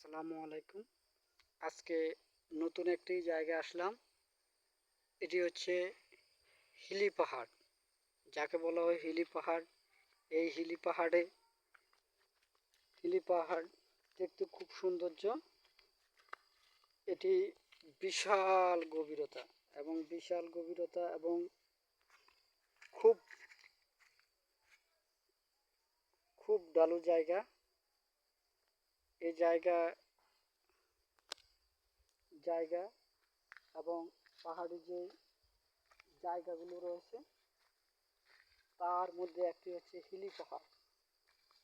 আসসালামু আলাইকুম। আজকে নতুন একটি জায়গায় আসলাম। এটি হচ্ছে হিলি পাহাড়। যাকে বলা হয় হিলি পাহাড়। এই হিলি পাহাড়ে হিলি পাহাড় দেখতে খুব সৌন্দর্য। এটি বিশাল গভীরতা এবং বিশাল গভীরতা এবং খুব খুব ডালু জায়গা। এই জায়গা জায়গা এবং পাহাড়ি যে জায়গাগুলো রয়েছে, তার মধ্যে একটি হচ্ছে হিলি পাহাড়,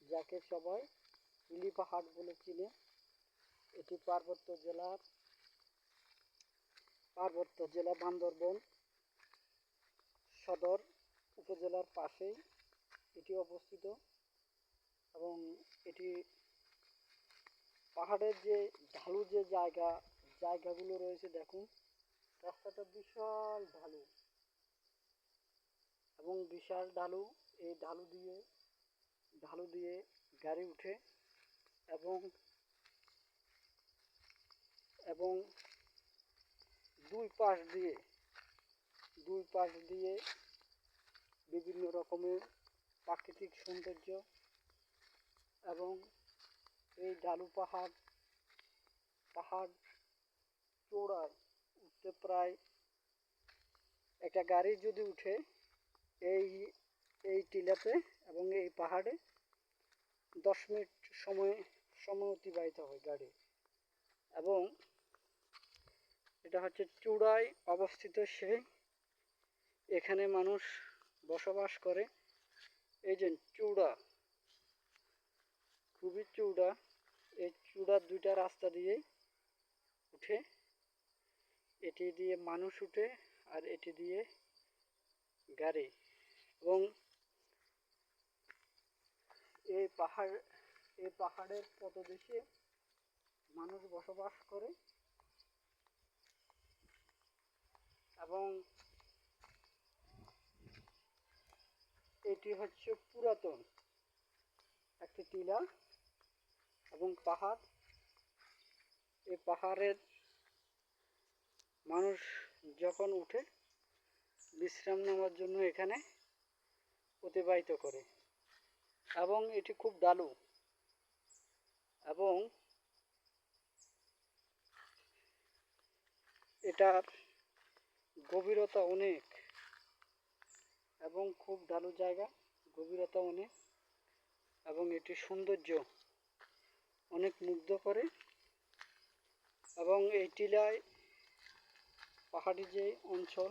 যাকে সবাই হিলি পাহাড় বলে চিনে। এটি পার্বত্য জেলার, পার্বত্য জেলা বান্দরবন সদর উপজেলার পাশেই এটি অবস্থিত এবং এটি পাহাড়ের যে ঢালু যে জায়গা, জায়গাগুলো রয়েছে দেখুন, রাস্তাটা বিশাল ঢালু। এবং বিশাল ঢালু, এই ঢালু দিয়ে ঢালু দিয়ে গাড়ি উঠে এবং এবং দুই পাশ দিয়ে, দুই পাশ দিয়ে বিভিন্ন রকমের প্রাকৃতিক সৌন্দর্য এবং এই ডালু পাহাড় পাহাড় চূড়ায় উঠতে প্রায় একটা গাড়ি যদি উঠে এই এই টিলাতে এবং এই পাহাড়ে দশ মিনিট সময় সময় অতিবাহিত হয় গাড়ি। এবং এটা হচ্ছে চূড়ায় অবস্থিত সেই, এখানে মানুষ বসবাস করে। এই যে চূড়া, খুবই চূড়া। এই চূড়ার দুইটা রাস্তা দিয়ে উঠে, এটি দিয়ে মানুষ উঠে আর এটি দিয়ে গাড়ি এবং এই পাহাড়, এই পাহাড়ের পদদেশে মানুষ বসবাস করে এবং এটি হচ্ছে পুরাতন একটি টিলা। এবং পাহাড়। এই পাহাড়ের মানুষ যখন উঠে, বিশ্রাম নেওয়ার জন্য এখানে অতিবাহিত করে। এবং এটি খুব ডালু এবং এটার গভীরতা অনেক। এবং খুব ডালু জায়গা, গভীরতা অনেক। এবং এটি সৌন্দর্য। অনেক মুগ্ধ করে এবং এই টিলায় পাহাড়ি যে অঞ্চল,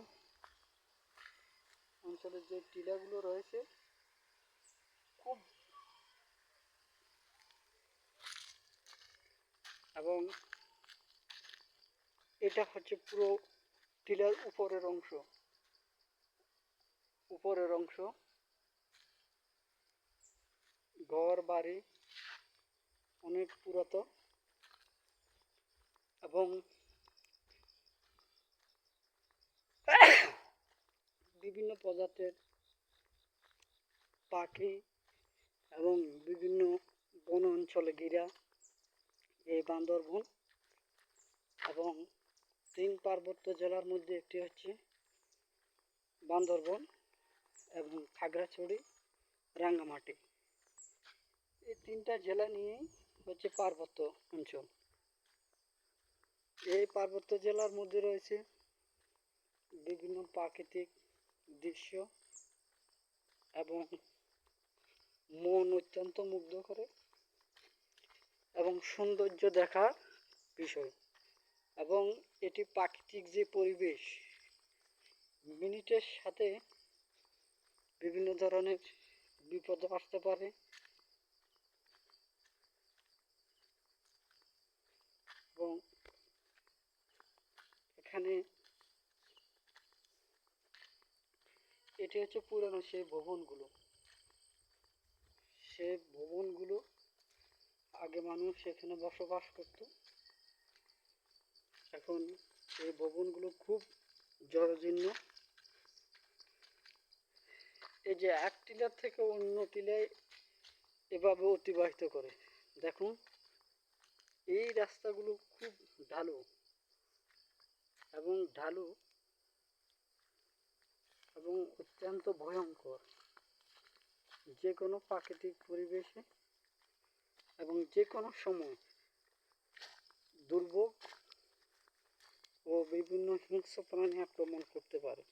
অঞ্চলের যে টিলাগুলো রয়েছে, খুব এবং এটা হচ্ছে পুরো টিলার উপরের অংশ উপরের অংশ। ঘর, বাড়ি অনেক পুরাতন এবং বিভিন্ন প্রজাতির পাখি এবং বিভিন্ন বন অঞ্চলে ঘিরা এই বান্দরবন এবং তিন পার্বত্য জেলার মধ্যে একটি হচ্ছে বান্দরবন এবং খাগড়াছড়ি, রাঙ্গামাটি। এই তিনটা জেলা নিয়েই হচ্ছে পার্বত্য অঞ্চল। এই পার্বত্য জেলার মধ্যে রয়েছে বিভিন্ন প্রাকৃতিক দৃশ্য এবং মন অত্যন্ত মুগ্ধ করে এবং সৌন্দর্য দেখার বিষয়। এবং এটি প্রাকৃতিক যে পরিবেশ, মিনিটের সাথে বিভিন্ন ধরনের বিপদ আসতে পারে। এবং এখানে এটি হচ্ছে পুরানো সেই ভবনগুলো। সে ভবনগুলো আগে মানুষ এখানে বসবাস করত। এখন এই ভবনগুলো খুব জরাজীর্ণ। এই যে এক টিলার থেকে অন্য টিলায় এভাবে অতিবাহিত করে। দেখুন, এই রাস্তাগুলো খুব ঢালু। এবং ঢালু এবং অত্যন্ত ভয়ঙ্কর। যে কোনো প্রাকৃতিক পরিবেশে এবং যে কোনো সময় দুর্ভোগ ও বিভিন্ন হিংস্র প্রাণী আক্রমণ করতে পারে।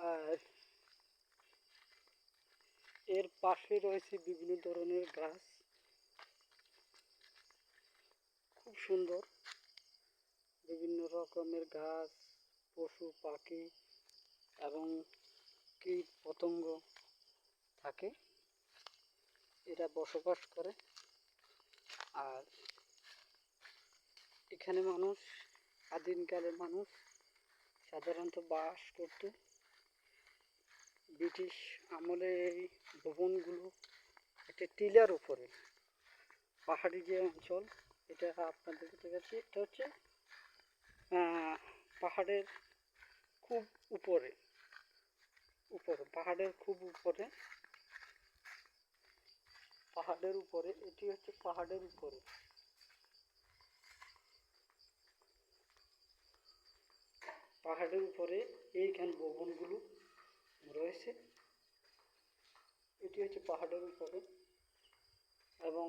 আর এর পাশে রয়েছে বিভিন্ন ধরনের গাছ। খুব সুন্দর। বিভিন্ন রকমের গাছ, পশু, পাখি এবং কীট পতঙ্গ থাকে। এরা বসবাস করে। আর এখানে মানুষ, আদিমকালে মানুষ সাধারণত বাস করতো। ব্রিটিশ আমলে এই ভবনগুলো একটা টিলার উপরে, পাহাড়ি যে অঞ্চল, এটা আপনাদের দেখাচ্ছি। এটা হচ্ছে পাহাড়ের খুব উপরে উপরে, পাহাড়ের খুব উপরে, পাহাড়ের উপরে, এটি হচ্ছে পাহাড়ের উপরে। পাহাড়ের উপরে এইখান ভবনগুলো রয়েছে। এটি হচ্ছে পাহাড়ের উপরে এবং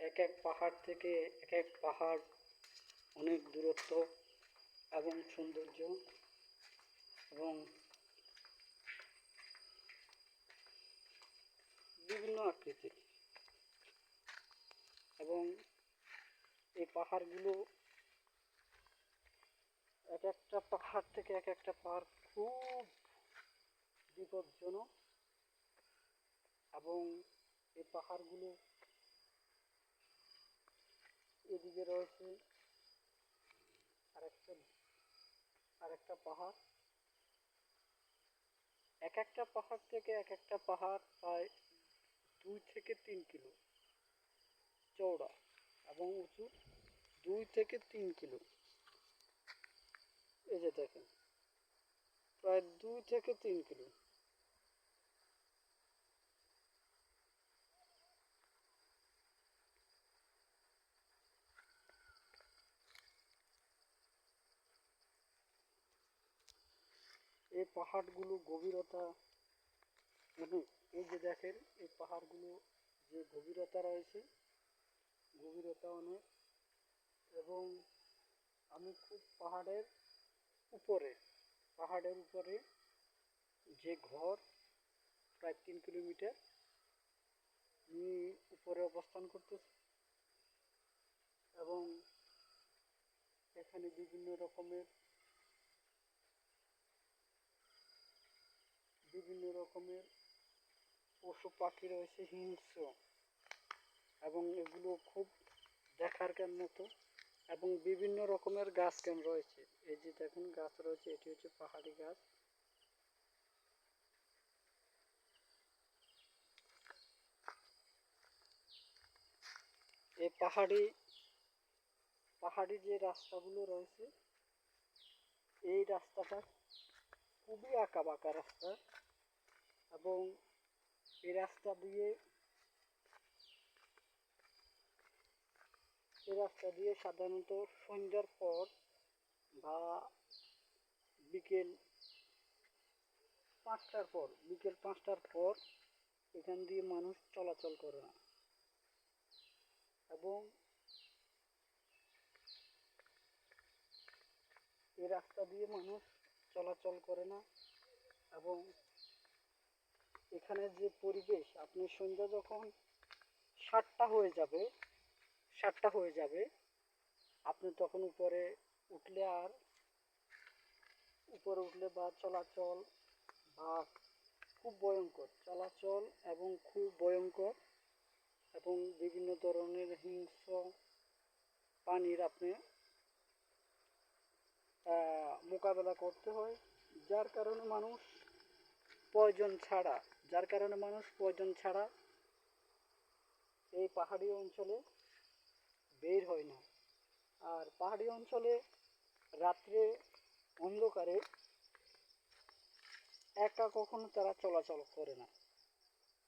এক এক পাহাড় থেকে এক এক পাহাড় অনেক দূরত্ব এবং সৌন্দর্য এবং বিভিন্ন আকৃতির। এবং এই পাহাড়গুলো এক একটা পাহাড় থেকে এক একটা পাহাড় খুব বিপজ্জনক এবং এই পাহাড়গুলো এদিকে রয়েছে আরেকটা আরেকটা পাহাড়। এক একটা পাহাড় থেকে এক একটা পাহাড় প্রায় দুই থেকে তিন কিলো চওড়া এবং উঁচু দুই থেকে তিন কিলো। এই যে দেখেন, প্রায় দুই থেকে তিন কিলো। এই পাহাড়গুলো গভীরতা অনেক এই যে দেখেন, এই পাহাড়গুলো যে গভীরতা রয়েছে, গভীরতা অনেক, এবং আমি খুব পাহাড়ের উপরে পাহাড়ের উপরে যে ঘর, প্রায় তিন কিলোমিটার, আমি উপরে অবস্থান করতেছি। এবং এখানে বিভিন্ন রকমের বিভিন্ন রকমের পশু পাখি রয়েছে, হিংস্র। এবং এগুলো খুব দেখার মতো। এবং বিভিন্ন রকমের গাছ কেন রয়েছে? এই যে দেখুন, গাছ রয়েছে, এটি হচ্ছে পাহাড়ি গাছ। এই পাহাড়ি পাহাড়ি যে রাস্তাগুলো রয়েছে, এই রাস্তাটা খুবই আঁকা বাঁকা রাস্তা। এবং এই রাস্তা দিয়ে, এই রাস্তা দিয়ে সাধারণত সন্ধ্যার পর বা বিকেল পাঁচটার পর, বিকেল পাঁচটার পর এখান দিয়ে মানুষ চলাচল করে না। এবং এই রাস্তা দিয়ে মানুষ চলাচল করে না এবং এখানে যে পরিবেশ, আপনি সন্ধ্যা যখন সাতটা হয়ে যাবে, সাতটা হয়ে যাবে, আপনি তখন উপরে উঠলে আর উপরে উঠলে বা চলাচল বা খুব ভয়ঙ্কর, চলাচল এবং খুব ভয়ঙ্কর এবং বিভিন্ন ধরনের হিংস্র প্রাণীর আপনি মোকাবেলা করতে হয়, যার কারণে মানুষ প্রয়োজন ছাড়া যার কারণে মানুষ প্রয়োজন ছাড়া এই পাহাড়ি অঞ্চলে বের হয় না। আর পাহাড়ি অঞ্চলে রাত্রে অন্ধকারে একা কখনো তারা চলাচল করে না।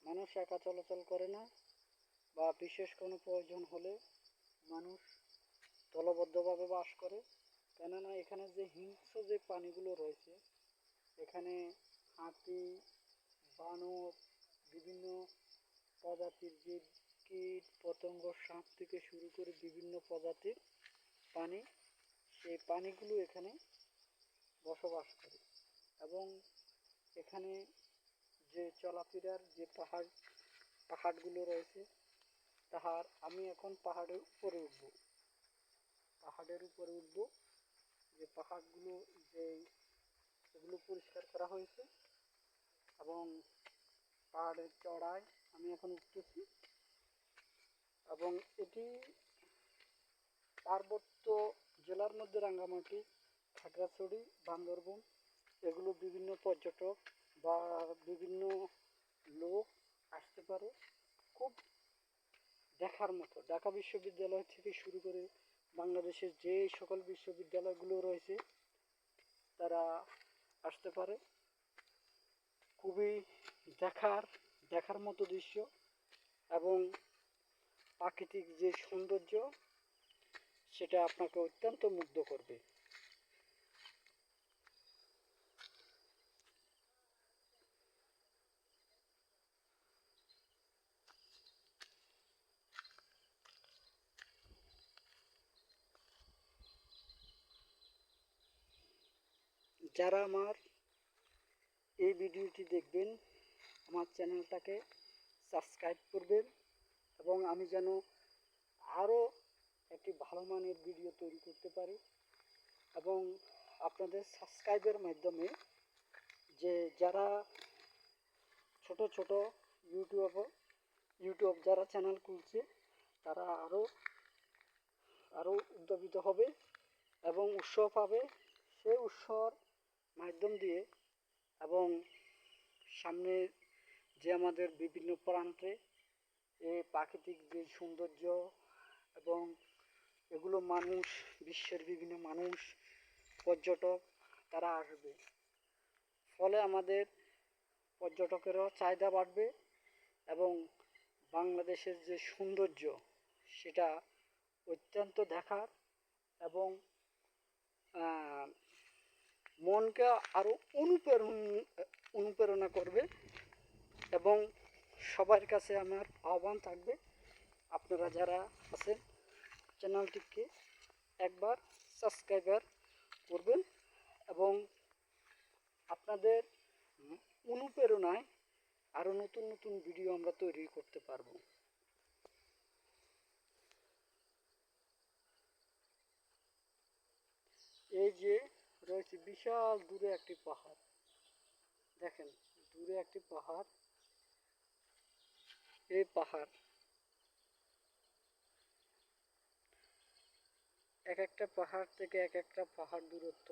মানুষ একা চলাচল করে না বা বিশেষ কোনো প্রয়োজন হলে মানুষ দলবদ্ধভাবে বাস করে। কেননা এখানে যে হিংস্র যে প্রাণীগুলো রয়েছে, এখানে হাতি বানর, বিভিন্ন প্রজাতির যে কীট, পতঙ্গ, সাপ থেকে শুরু করে বিভিন্ন প্রজাতির প্রাণী, সেই প্রাণীগুলো এখানে বসবাস করে। এবং এখানে যে চলাফেরার যে পাহাড়, পাহাড়গুলো রয়েছে, তাহার আমি এখন পাহাড়ের উপরে উঠব। পাহাড়ের উপরে উঠব, যে পাহাড়গুলো, যে এগুলো পরিষ্কার করা হয়েছে এবং পাহাড়ের চড়াই আমি এখন উঠতেছি। এবং এটি পার্বত্য জেলার মধ্যে রাঙ্গামাটি, খাগড়াছড়ি, বান্দরবন, এগুলো বিভিন্ন পর্যটক বা বিভিন্ন লোক আসতে পারে। খুব দেখার মতো ঢাকা বিশ্ববিদ্যালয় থেকে শুরু করে বাংলাদেশের যে সকল বিশ্ববিদ্যালয়গুলো রয়েছে, তারা আসতে পারে। খুবই দেখার দেখার মতো দৃশ্য এবং প্রাকৃতিক যে সৌন্দর্য, সেটা আপনাকে অত্যন্ত মুগ্ধ করবে। যারা আমার এই ভিডিওটি দেখবেন, আমার চ্যানেলটাকে সাবস্ক্রাইব করবেন এবং আমি যেন আরও একটি ভালো মানের ভিডিও তৈরি করতে পারি এবং আপনাদের সাবস্ক্রাইবের মাধ্যমে যে যারা ছোট ছোট ইউটিউব ইউটিউব যারা চ্যানেল খুলছে, তারা আরও আরও উদ্ভাবিত হবে এবং উৎসাহ পাবে। সেই উৎসর মাধ্যম দিয়ে এবং সামনে যে আমাদের বিভিন্ন প্রান্তে এই প্রাকৃতিক যে সৌন্দর্য এবং এগুলো মানুষ, বিশ্বের বিভিন্ন মানুষ, পর্যটক, তারা আসবে। ফলে আমাদের পর্যটকেরও চাহিদা বাড়বে এবং বাংলাদেশের যে সৌন্দর্য, সেটা অত্যন্ত দেখার এবং মনকে আরও অনুপ্রেরণ, অনুপ্রেরণা করবে এবং সবার কাছে আমার আহ্বান থাকবে। আপনারা যারা আছেন, চ্যানেলটিকে একবার সাবস্ক্রাইবার করবেন এবং আপনাদের অনুপ্রেরণায় আরও নতুন নতুন ভিডিও আমরা তৈরি করতে পারব। এই যে রয়েছে বিশাল দূরে একটি পাহাড়। দেখেন, দূরে একটি পাহাড়। এই পাহাড় এক একটা পাহাড় থেকে এক একটা পাহাড় দূরত্ব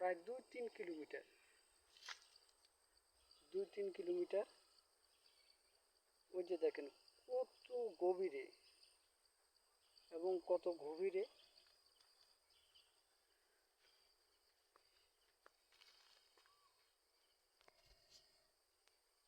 প্রায় দুই তিন কিলোমিটার। দুই তিন কিলোমিটার। ওই যে দেখেন, কত গভীরে এবং কত গভীরে